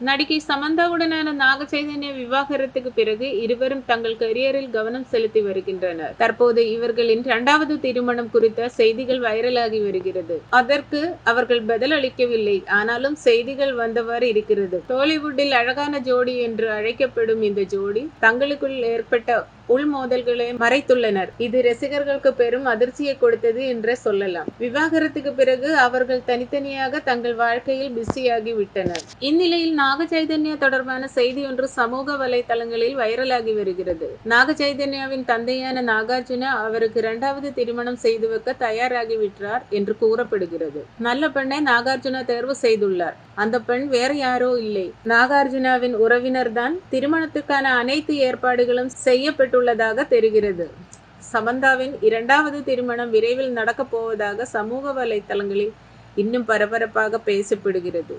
நடிகை சமந்தாவுடனான நாக சைதன்ய விவாகரத்துக்கு பிறகு இருவரும் தங்கள் கரியரில் கவனம் செலுத்தி வருகின்றனர். தற்போது இவர்களின் இரண்டாவது திருமணம் குறித்த செய்திகள் வைரலாகி வருகிறது. அதற்கு அவர்கள் பதில் அளிக்கவில்லை. ஆனாலும் செய்திகள் வந்தவாறு இருக்கிறது. டோலிவுட்டில் அழகான ஜோடி என்று அழைக்கப்படும் இந்த ஜோடி தங்களுக்குள் ஏற்பட்ட உள்மோதல்களை மறைத்துள்ளனர். இது ரசிகர்களுக்கு பெரும் அதிர்ச்சியை கொடுத்தது என்றே சொல்லலாம். விவாகரத்துக்கு பிறகு அவர்கள் தனித்தனியாக தங்கள் வாழ்க்கையில் பிஸியாகி விட்டனர். இந்நிலையில் நாக சைதன்யா தொடர்பான செய்தி ஒன்று சமூக வலைதளங்களில் வைரலாகி வருகிறது. நாக சைதன்யாவின் தந்தையான நாகார்ஜுனா அவருக்கு இரண்டாவது திருமணம் செய்து வைக்க தயாராகி விட்டார் என்று கூறப்படுகிறது. நல்ல பெண்ணை நாகார்ஜுனா தேர்வு செய்துள்ளார். அந்த பெண் வேற யாரோ இல்லை. நாகார்ஜுனாவின் உறவினர் தான் திருமணத்துக்கான அனைத்து ஏற்பாடுகளும் செய்யப்பட்டு செய்யப்பட்டுள்ளதாக தெரிகிறது. சமந்தாவின் இரண்டாவது திருமணம் விரைவில் நடக்கப் போவதாக சமூக வலைத்தளங்களில் இன்னும் பரபரப்பாக பேசப்படுகிறது.